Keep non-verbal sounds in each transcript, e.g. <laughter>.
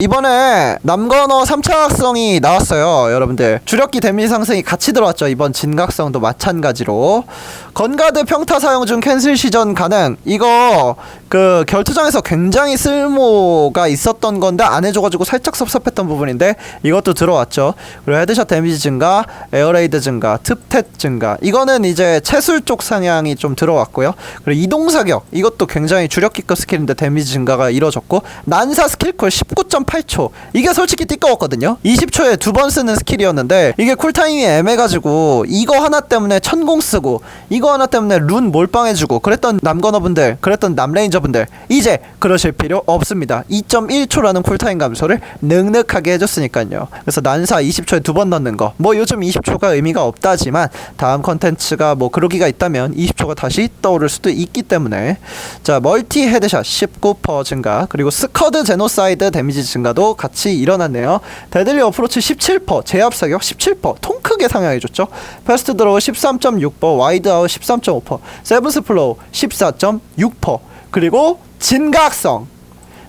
이번에 남건어 3차 각성이 나왔어요 여러분들. 주력기 데미지 상승이 같이 들어왔죠 이번 진각성도 마찬가지로. 건가드 평타 사용 중 캔슬 시전 가능. 이거 그 결투장에서 굉장히 쓸모가 있었던 건데 안 해줘가지고 살짝 섭섭했던 부분인데 이것도 들어왔죠. 그리고 헤드샷 데미지 증가, 에어레이드 증가, 특텟 증가. 이거는 이제 채술 쪽 상향이 좀 들어왔고요. 그리고 이동 사격 이것도 굉장히 주력기급 스킬인데 데미지 증가가 이뤄졌고 난사 스킬 쿨 19.8초. 이게 솔직히 띠꺼웠거든요. 20초에 두 번 쓰는 스킬이었는데 이게 쿨타임이 애매가지고 이거 하나 때문에 천공 쓰고 이거 하나 때문에 룬 몰빵해주고 그랬던 남건어분들, 그랬던 남레인저 유저분들 이제 그러실 필요 없습니다. 2.1초라는 쿨타임 감소를 넉넉하게 해줬으니까요. 그래서 난사 20초에 두 번 넣는 거 뭐 요즘 20초가 의미가 없다지만 다음 컨텐츠가 뭐 그러기가 있다면 20초가 다시 떠오를 수도 있기 때문에 자 멀티 헤드샷 19% 증가 그리고 스커드 제노사이드 데미지 증가도 같이 일어났네요. 데들리 어프로치 17% 제압 사격 17%통 크게 상향해줬죠. 패스트 드로우 13.6% 와이드 아웃 13.5% 세븐스 플로우 14.6% 그리고 진각성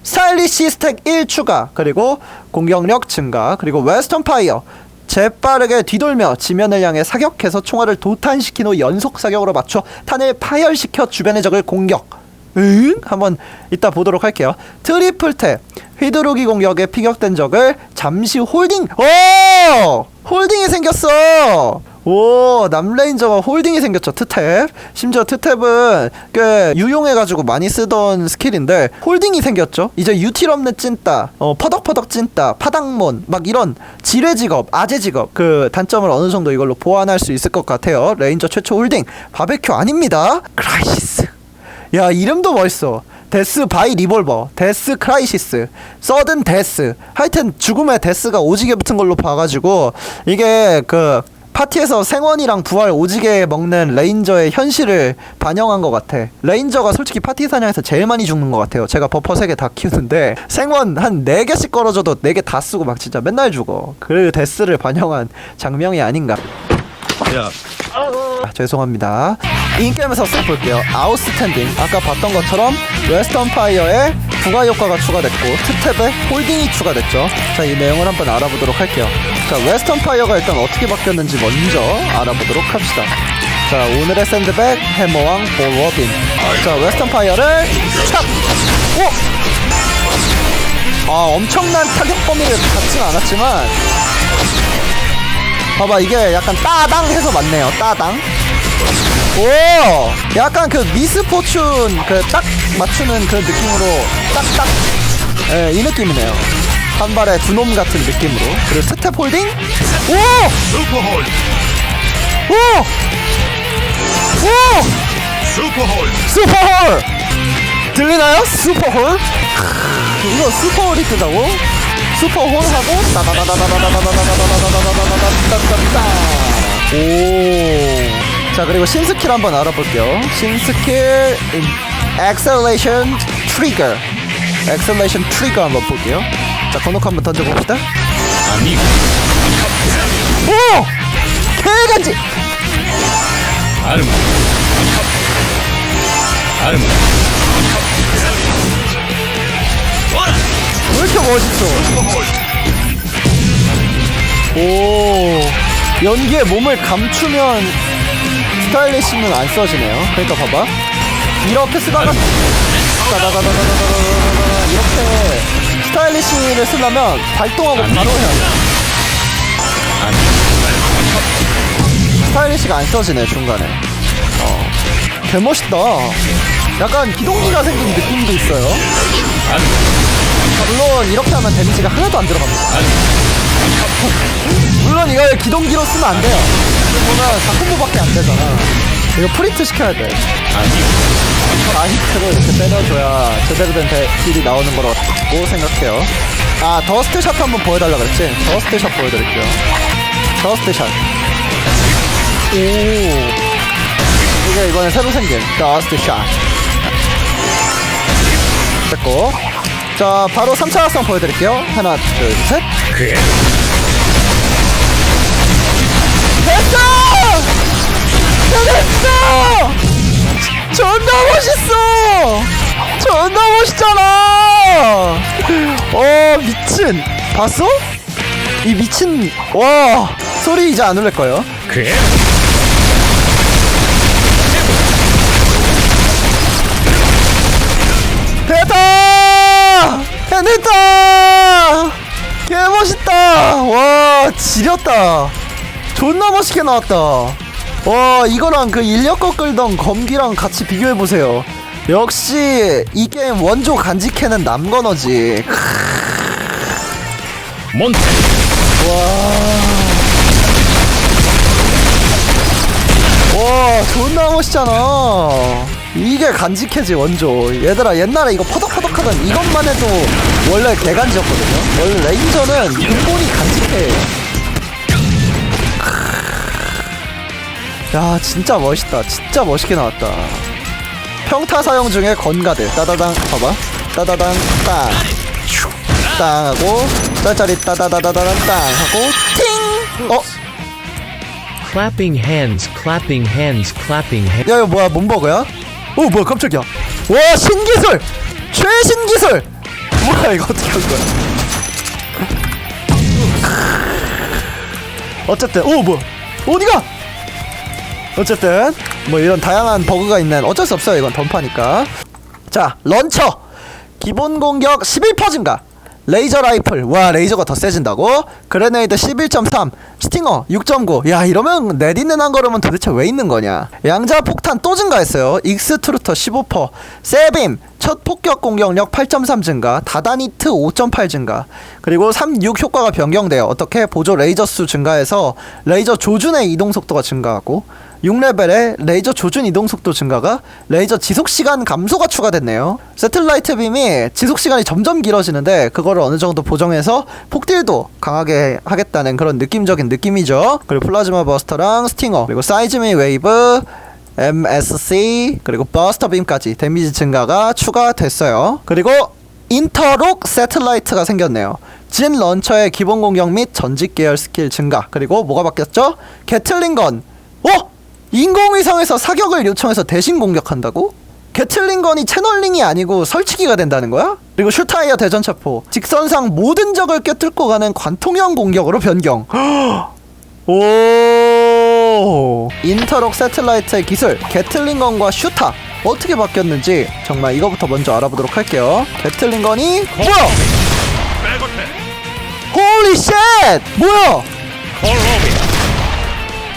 살리시 스택 1 추가 그리고 공격력 증가 그리고 웨스턴 파이어 재빠르게 뒤돌며 지면을 향해 사격해서 총알을 도탄시킨 후 연속 사격으로 맞춰 탄을 파열시켜 주변의 적을 공격 응? 한번 이따 보도록 할게요. 트리플탭 휘두르기 공격에 피격된 적을 잠시 홀딩. 오! 홀딩이 생겼어. 오 남레인저가 홀딩이 생겼죠 트탭. 심지어 트탭은 꽤 유용해가지고 많이 쓰던 스킬인데 홀딩이 생겼죠. 이제 유틸 없는 찐따 어, 퍼덕퍼덕 찐따 파닥몬 막 이런 지뢰 직업 아재 직업 그 단점을 어느 정도 이걸로 보완할 수 있을 것 같아요. 레인저 최초 홀딩 바베큐 아닙니다. 크라이시스. 야 이름도 멋있어. 데스 바이 리볼버, 데스 크라이시스, 서든 데스. 하여튼 죽음의 데스가 오지게 붙은 걸로 봐가지고 이게 그 파티에서 생원이랑 부활 오지게 먹는 레인저의 현실을 반영한 것 같아. 레인저가 솔직히 파티 사냥에서 제일 많이 죽는 것 같아요. 제가 버퍼 3개 다 키우는데 생원 한 4개씩 걸어줘도 4개 다 쓰고 막 진짜 맨날 죽어. 그 데스를 반영한 장면이 아닌가. 야, 아, 아, 죄송합니다. 인게임에서 써볼게요. 아웃스탠딩. 아까 봤던 것처럼 웨스턴 파이어의 부가 효과가 추가됐고 투탭에 홀딩이 추가됐죠. 자, 이 내용을 한번 알아보도록 할게요. 자, 웨스턴 파이어가 일단 어떻게 바뀌었는지 먼저 알아보도록 합시다. 자, 오늘의 샌드백 해머왕 볼워빈. 자, 웨스턴 파이어를 탑. 오! 아, 엄청난 타격 범위를 갖진 않았지만 봐봐 이게 약간 따당 해서 맞네요 따당 오 약간 그 미스포춘 그 딱 맞추는 그런 느낌으로 딱딱 예, 이 느낌이네요 한 발의 두놈 같은 느낌으로 그리고 스텝 홀딩 오! 오! 오! 슈퍼홀 슈퍼홀 들리나요? 슈퍼홀? 이거 슈퍼홀이 뜨다고? 슈퍼 홀하고 오. 자 그리고 신스킬 한번 알아볼게요. 신스킬 엑셀레이션 트리거. 엑셀레이션 트리거 한번 볼게요. 자 건너코 한번 던져봅시다. 오! 개간지! 아르마 아르마 왜 이렇게 멋있어? 오 연기에 몸을 감추면 스타일리시는 안 써지네요. 그러니까 봐봐. 이렇게 쓰다가 이렇게 스타일리시를 쓰려면 발동하고 바로 해야 돼 스타일리시가 안 써지네 중간에. 어 개멋있다. 약간 기동기가 생긴 느낌도 있어요 물론 이렇게 하면 데미지가 하나도 안 들어갑니다. 물론 이걸 기동기로 쓰면 안 돼요. 여기 보면 작품부밖에 안 되잖아. 이거 프린트 시켜야 돼. 아히트로 이렇게 때려줘야 제대로 된 대- 딜이 나오는 거라고 생각해요. 아 더스트샷 한번 보여달라 그랬지? 더스트샷 보여드릴게요. 더스트샷. 오. 이게 이번에 새로 생긴 더스트샷. 됐고 자 바로 3차 합성 보여드릴게요 하나 둘 셋 그래 됐어! 됐어! 존나 멋있어! 존나 멋있잖아! 어 미친 봤어? 이 미친 와 소리 이제 안 울릴 거예요 그래 해냈다! 개멋있다! 와, 지렸다. 존나 멋있게 나왔다. 와, 이거랑 그 인력거 끌던 검기랑 같이 비교해보세요. 역시, 이 게임 원조 간직해는 남건어지. 몬테 와, 존나 멋있잖아. 이게 간직해지, 원조. 얘들아, 옛날에 이거 퍼덕 하던 이것만 해도 원래 개간지였거든요. 원래 레인저는 근본이 간직해. 야, 진짜 멋있다. 진짜 멋있게 나왔다. 평타 사용 중에 건가들. 따다당, 봐봐. 따다당, 땅. 슉, 땅 하고, 짤짤이 따다다다다당, 땅 하고, 팅! 어? Clapping hands, clapping hands, clapping hands. 야 이거 뭐야 몸버그야? 오 뭐야 깜짝이야 와 신기술 최신 기술! 뭐야 이거 어떻게 한 거야? 어쨌든 오 뭐야? 어디가? 어쨌든 뭐 이런 다양한 버그가 있는 어쩔 수 없어요 이건 던파니까. 자 런처! 기본 공격 11% 증가. 레이저 라이플. 와 레이저가 더 세진다고? 그레네이드 11.3 스팅어 6.9야 이러면 내딛는 한 걸음은 도대체 왜 있는 거냐? 양자 폭탄 또 증가했어요. 익스 트루터 15% 세빔 첫 폭격 공격력 8.3 증가 다다니트 5.8 증가 그리고 3, 6 효과가 변경돼요 어떻게 보조 레이저 수 증가해서 레이저 조준의 이동 속도가 증가하고 6레벨에 레이저 조준 이동 속도 증가가 레이저 지속 시간 감소가 추가됐네요. 세틀라이트 빔이 지속 시간이 점점 길어지는데 그거를 어느 정도 보정해서 폭딜도 강하게 하겠다는 그런 느낌적인 느낌이죠. 그리고 플라즈마 버스터랑 스팅어 그리고 사이즈미 웨이브 MSC 그리고 버스터 빔까지 데미지 증가가 추가됐어요. 그리고 인터록 세틀라이트가 생겼네요. 진 런처의 기본 공격 및 전직 계열 스킬 증가 그리고 뭐가 바뀌었죠? 게틀링건 어? 인공위성에서 사격을 요청해서 대신 공격한다고? 게틀링건이 채널링이 아니고 설치기가 된다는 거야? 그리고 슈타이어 대전차포 직선상 모든 적을 꿰뚫고 가는 관통형 공격으로 변경 <gasps> 오 인터록 세틀라이트의 기술 게틀링건과 슈타. 어떻게 바뀌었는지 정말 이거부터 먼저 알아보도록 할게요. 게틀링건이 뭐야? 홀리 쉣 뭐야?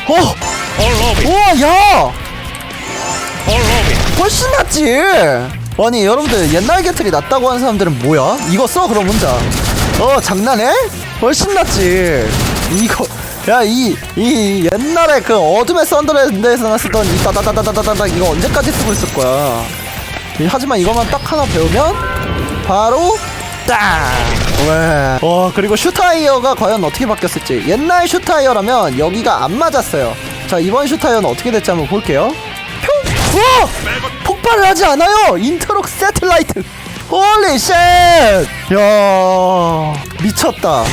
어? 우와 야! 훨씬 낫지? 아니 여러분들 옛날 게틀이 낫다고 하는 사람들은 뭐야? 이거 써 그럼 혼자. 어 장난해? 훨씬 낫지. 이거 야 이 이 옛날에 그 어둠의 썬더랜드에서 쓰던 이 따다다다다다다 이거 언제까지 쓰고 있을 거야 이- 하지만 이것만 딱 하나 배우면 바로 딱! 왜? 와 그리고 슈타이어가 과연 어떻게 바뀌었을지 옛날 슈타이어라면 여기가 안 맞았어요 자 이번 슈타이어는 어떻게 됐지 한번 볼게요 표! 우와! 폭발을 하지 않아요 인터록 세틀라이트 홀리 쉣! 야 미쳤다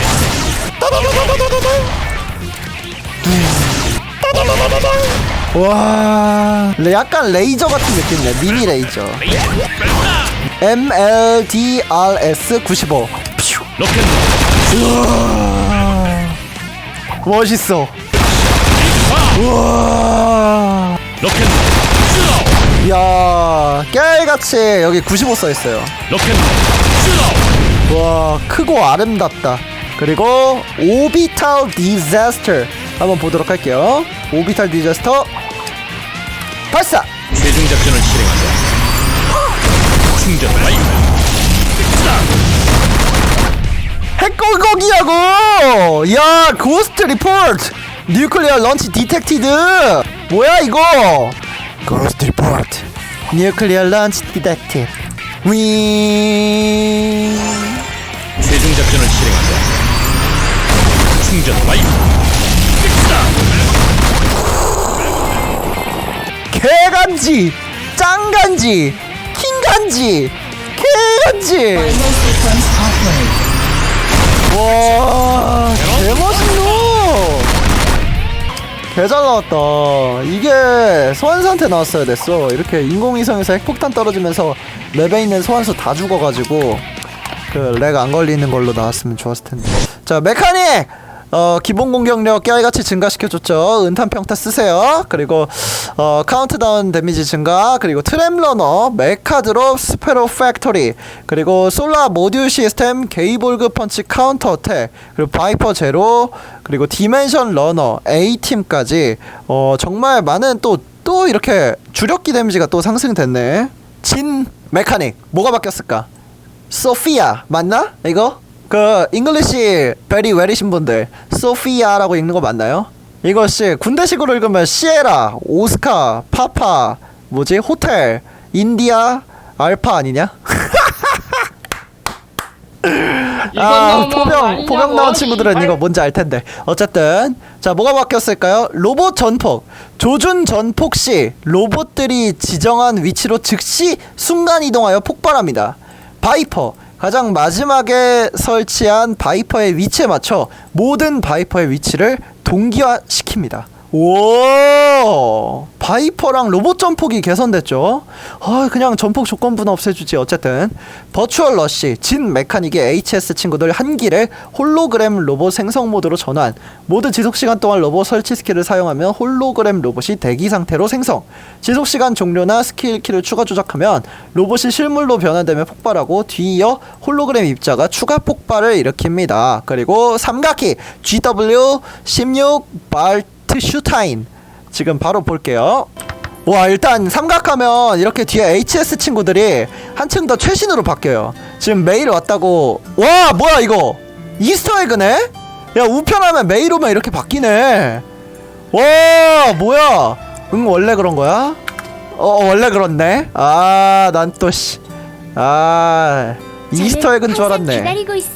와 약간 레이저 같은 느낌이네. 미니 레이저. MLDRS 95 퓨. 로켓 멋있어. 우와. 이야 깨알같이 여기 95 써있어요. 와 크고 아름답다. 그리고 오비탈 디자스터 한번 보도록 할게요. 오비탈 디자스터 발사! 최종 작전을 실행한다. 충전 완료. 핵공격이라고! 야 고스트 리포트! 뉴클리어 런치 디텍티드! 뭐야 이거? 고스트 리포트. 뉴클리어 런치 디텍티드 윙! 최종 작전을 실행한다. 충전 완료 개간지 짱간지 킹간지 개간지. 와 개멋있노. 개잘 나왔다. 이게 소환수한테 나왔어야 됐어. 이렇게 인공위성에서 핵폭탄 떨어지면서 맵에 있는 소환수 다 죽어가지고 그 렉 안 걸리는 걸로 나왔으면 좋았을 텐데. 자 메카닉 어 기본 공격력 깨알같이 증가시켜줬죠. 은탄 평타 쓰세요. 그리고 어 카운트다운 데미지 증가 그리고 트램 러너 메카 드롭 스페로 팩토리 그리고 솔라 모듈 시스템 게이볼그 펀치 카운터 어택 그리고 바이퍼 제로 그리고 디멘션 러너 A 팀까지 어 정말 많은 또 또 이렇게 주력기 데미지가 또 상승됐네. 진 메카닉 뭐가 바뀌었을까? 소피아 맞나? 이거? 그 잉글리시 베리 웨리신 분들 소피아라고 읽는 거 맞나요? 이것이 군대식으로 읽으면 시에라, 오스카, 파파, 뭐지? 호텔, 인디아, 알파 아니냐? <laughs> 아 포병 포병 나온 친구들은 이거 뭔지 알 텐데 어쨌든 자 뭐가 바뀌었을까요? 로봇 전폭 조준 전폭 시 로봇들이 지정한 위치로 즉시 순간 이동하여 폭발합니다. 바이퍼 가장 마지막에 설치한 바이퍼의 위치에 맞춰 모든 바이퍼의 위치를 동기화시킵니다. 오 바이퍼랑 로봇 전폭이 개선됐죠. 아 그냥 전폭 조건부는 없애주지 어쨌든 버추얼 러쉬 진 메카닉의 HS 친구들 한 기를 홀로그램 로봇 생성 모드로 전환 모두 지속 시간 동안 로봇 설치 스킬을 사용하면 홀로그램 로봇이 대기 상태로 생성 지속 시간 종료나 스킬 키를 추가 조작하면 로봇이 실물로 변환되며 폭발하고 뒤이어 홀로그램 입자가 추가 폭발을 일으킵니다. 그리고 삼각기 GW 16 발트 슈타인 지금 바로 볼게요. 와 일단 삼각하면 이렇게 뒤에 HS 친구들이 한층 더 최신으로 바뀌어요. 지금 메일 왔다고 와 뭐야 이거 이스터에그네? 야 우편하면 메일 오면 이렇게 바뀌네. 와 뭐야? 응 원래 그런 거야? 어 원래 그렇네. 아 난 또 씨. 아 이스터에그인 줄 알았네.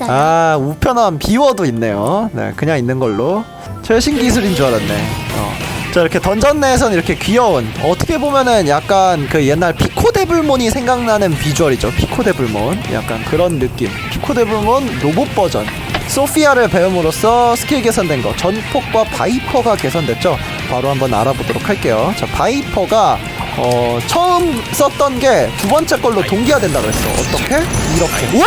아 우편함 비워도 있네요. 네 그냥 있는 걸로 최신 기술인 줄 알았네. 어. 자 이렇게 던전 내에서는 이렇게 귀여운 어떻게 보면은 약간 그 옛날 피코 데블몬이 생각나는 비주얼이죠. 피코 데블몬 약간 그런 느낌. 피코 데블몬 로봇 버전. 소피아를 배움으로써 스킬 개선된 거 전폭과 바이퍼가 개선됐죠 바로 한번 알아보도록 할게요 자 바이퍼가 어 처음 썼던 게 두 번째 걸로 동기화된다 그랬어 어떻게 이렇게 우와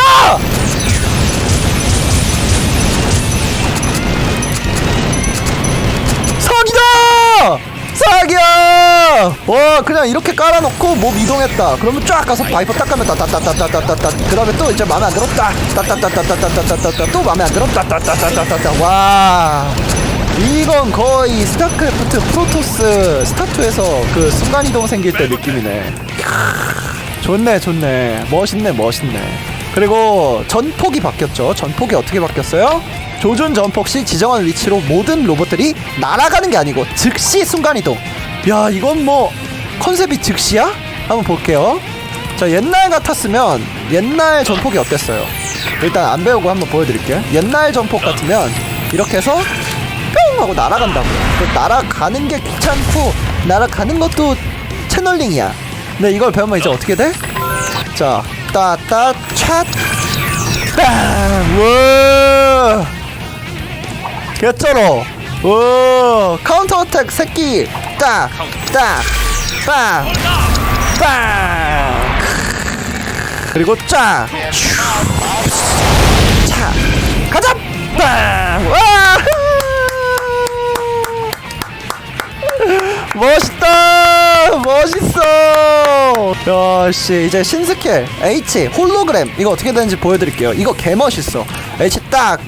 사기야! 와 그냥 이렇게 깔아놓고 몸 이동했다. 그러면 쫙 가서 바이퍼 딱 가면 따따따따따따따. 그 다음에 또 이제 마음에 안 들었다. 따따따따따따따따따. 또 마음에 안 들었다. 따따따따따따. 와 이건 거의 스타크래프트 프로토스 스타투에서 그 순간 이동 생길 때 느낌이네. 좋네 좋네 멋있네 멋있네 그리고 전폭이 바뀌었죠 전폭이 어떻게 바뀌었어요? 조준 전폭 시 지정한 위치로 모든 로봇들이 날아가는 게 아니고 즉시 순간이동 야 이건 뭐 컨셉이 즉시야? 한번 볼게요 자 옛날 같았으면 옛날 전폭이 어땠어요? 일단 안 배우고 한번 보여드릴게요 옛날 전폭 같으면 이렇게 해서 뿅 하고 날아간다고요 그 날아가는 게 귀찮고 날아가는 것도 채널링이야 근데 이걸 배우면 이제 어떻게 돼? 자, 따따 찻 빵! 와! 개쩔어! 오! 카운터 어택 새끼! 딱! 딱! 빵! 빵! 그리고 쫙! 차! 가자! 빵! 와! 멋있다 멋있어! 야씨 이제 신스킬 H 홀로그램. 이거 어떻게 되는지 보여드릴게요. 이거 개멋있어. H 딱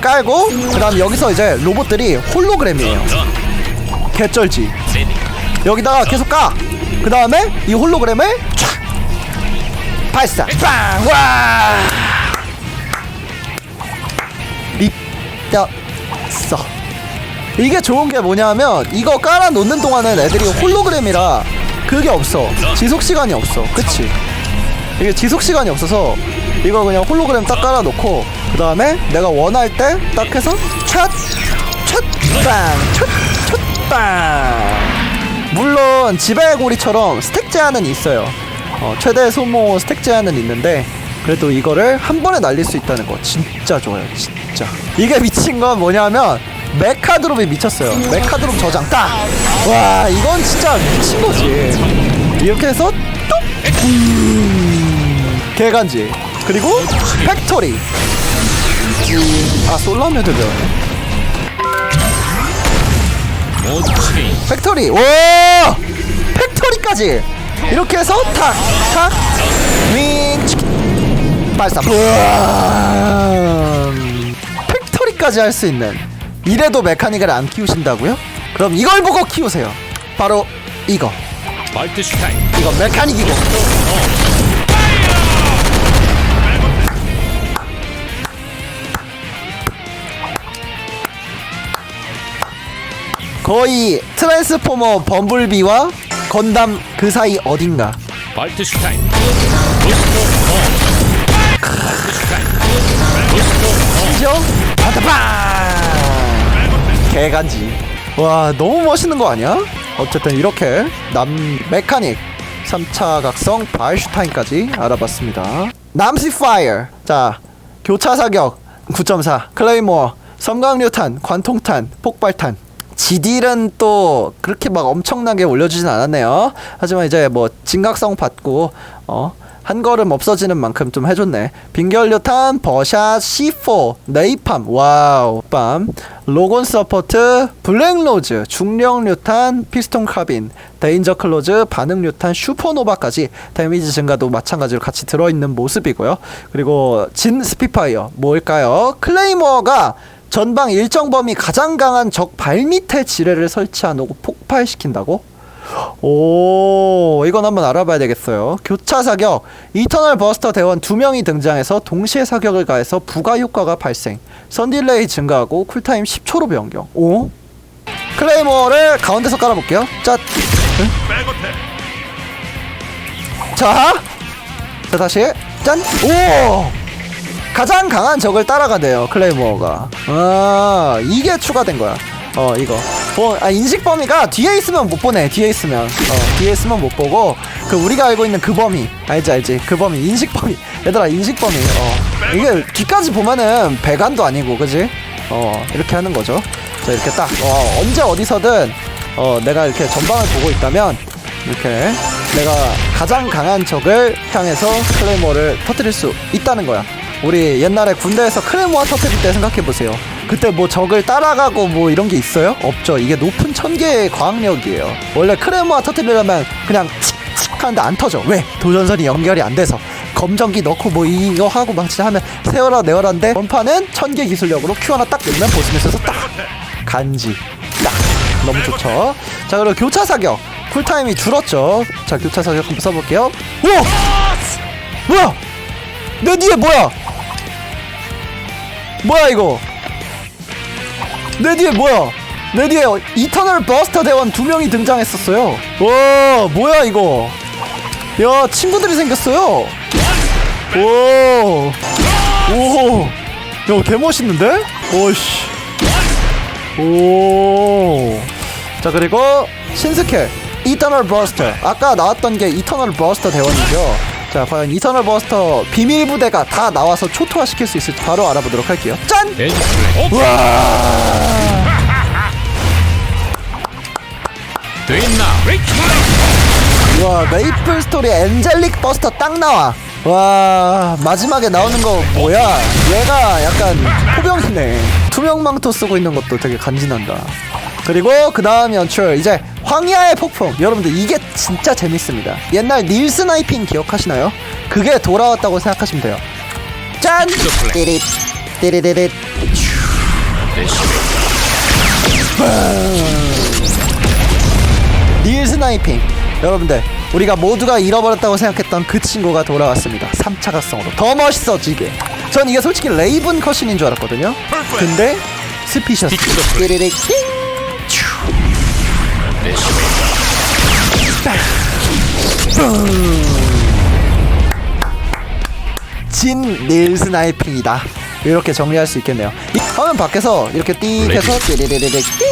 깔고 그 다음 여기서 이제 로봇들이 홀로그램이에요. 개쩔지. 여기다가 계속 까그 다음에 이 홀로그램을 촥 발사. 빵와! 미쳤어 이게 좋은 게 뭐냐면 이거 깔아 놓는 동안은 애들이 홀로그램이라 그게 없어. 지속 시간이 없어. 그치? 이게 지속 시간이 없어서 이거 그냥 홀로그램 딱 깔아 놓고 그 다음에 내가 원할 때 딱 해서 찻찻빵찻찻빵. 물론 지배고리처럼 스택 제한은 있어요. 어, 최대 소모 스택 제한은 있는데 그래도 이거를 한 번에 날릴 수 있다는 거 진짜 좋아요 진짜. 이게 미친 건 뭐냐면 메카드롭이 미쳤어요. 메카드롭 저장. 딱와 이건 진짜 미친 거지. 이렇게 해서 뚝! 음, 개간지. 그리고 팩토리. 아 모두 체인 팩토리. 와 팩토리까지! 이렇게 해서 탁탁윙! 발사. 음, 팩토리까지 할 수 있는 이래도 메카닉을 안 키우신다고요? 그럼 이걸 보고 키우세요. 바로 이거. 이거 메카닉이고. 거의 트랜스포머 범블비와 건담 그 사이 어딘가. 어 그죠? 바다방 개간지 와 너무 멋있는 거 아니야? 어쨌든 이렇게 남 메카닉 3차 각성 바이슈타인까지 알아봤습니다 남시 파이어 자 교차 사격 9.4 클레이모어 섬광류탄 관통탄 폭발탄 지딜은 또 그렇게 막 엄청나게 올려주진 않았네요. 하지만 이제 뭐 진각성 받고 어. 한 걸음 없어지는 만큼 좀 해줬네. 빙결류탄, 버샷, C4, 네이팜, 와우, 빰, 로곤 서포트, 블랙로즈, 중력류탄, 피스톤 카빈, 데인저 클로즈, 반응류탄, 슈퍼노바까지 데미지 증가도 마찬가지로 같이 들어있는 모습이고요. 그리고 진 스피파이어 뭘까요? 클레이머가 전방 일정 범위 가장 강한 적 발밑에 지뢰를 설치한 후 폭발시킨다고? 오, 이건 한번 알아봐야 되겠어요. 교차 사격. 이터널 버스터 대원 두 명이 등장해서 동시에 사격을 가해서 부가 효과가 발생. 선딜레이 증가하고 쿨타임 10초로 변경. 오? 클레이머를 가운데서 깔아볼게요. 자, 응? 자, 자 다시 짠. 오! 가장 강한 적을 따라가네요 클레이모어가 아 이게 추가된 거야 어 이거. 어, 아, 인식 범위가 뒤에 있으면 못 보네 뒤에 있으면. 어 뒤에 있으면 못 보고 그 우리가 알고 있는 그 범위. 알지 알지? 그 범위 인식 범위. <laughs> 얘들아 인식 범위. 어. 이게 뒤까지 보면은 배관도 아니고 그지? 어 이렇게 하는 거죠. 자 이렇게 딱. 어, 언제 어디서든 어 내가 이렇게 전방을 보고 있다면 이렇게 내가 가장 강한 적을 향해서 클레이모를 터뜨릴 수 있다는 거야. 우리 옛날에 군대에서 클레이모아 터뜨릴 때 생각해 보세요. 그때 뭐 적을 따라가고 뭐 이런 게 있어요? 없죠. 이게 높은 천개의 과학력이에요. 원래 클레이모아 터뜨리려면 그냥 칙칙 하는데 안 터져. 왜? 도전선이 연결이 안 돼서. 검정기 넣고 뭐 이거 하고 막 진짜 하면 세워라 내워라인데 원판은 천개 기술력으로 Q 하나 딱 넣으면 보스에서 딱 간지 딱 너무 좋죠. 자 그리고 교차 사격 쿨타임이 줄었죠. 자 교차 사격 한번 써볼게요. 우와 뭐야 내 뒤에 뭐야 뭐야 이거 내 뒤에 뭐야 내 뒤에 이터널 버스터 대원 두 명이 등장했었어요. 와 뭐야 이거 야 친구들이 생겼어요. 오 오, 야, 개 멋있는데? 오씨. 오. 자, 그리고 신스케 이터널 버스터. 아까 나왔던 게 이터널 버스터 대원이죠. 자, 과연 이터널 버스터 비밀 부대가 다 나와서 초토화 시킬 수 있을지 바로 알아보도록 할게요. 짠! 플레이 와! 됐나 브레이크 와, 메이플 스토리 엔젤릭 버스터 딱 나와. 와, 마지막에 나오는 거 뭐야? 얘가 약간 포병이네. 투명 망토 쓰고 있는 것도 되게 간지난다. 그리고 그 다음 연출 이제 황야의 폭풍. 여러분들 이게 진짜 재밌습니다. 옛날 닐 스 나이핑 기억하시나요? 그게 돌아왔다고 생각하시면 돼요. 짠! 띠릿 띠리리릿. 닐 스 나이핑 여러분들 우리가 모두가 잃어버렸다고 생각했던 그 친구가 돌아왔습니다. 3차 각성으로. 더 멋있어지게. 전 이게 솔직히 레이븐 컷신인 줄 알았거든요. 근데 스피셔스. 띠리릭 띵 진닐 스나이핑이다. 이렇게 정리할 수 있겠네요. 이 화면 밖에서 이렇게 띵 해서 띠리리릭 띵.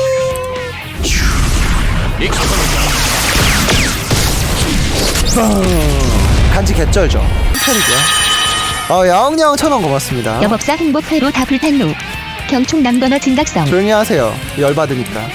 간지 개쩔죠. 편이고요 어 야옹야옹 천원 고맙습니다. 여법사 행복회로 다 불탄로 경충 남건어 진각성. 조용히 하세요. 열받으니까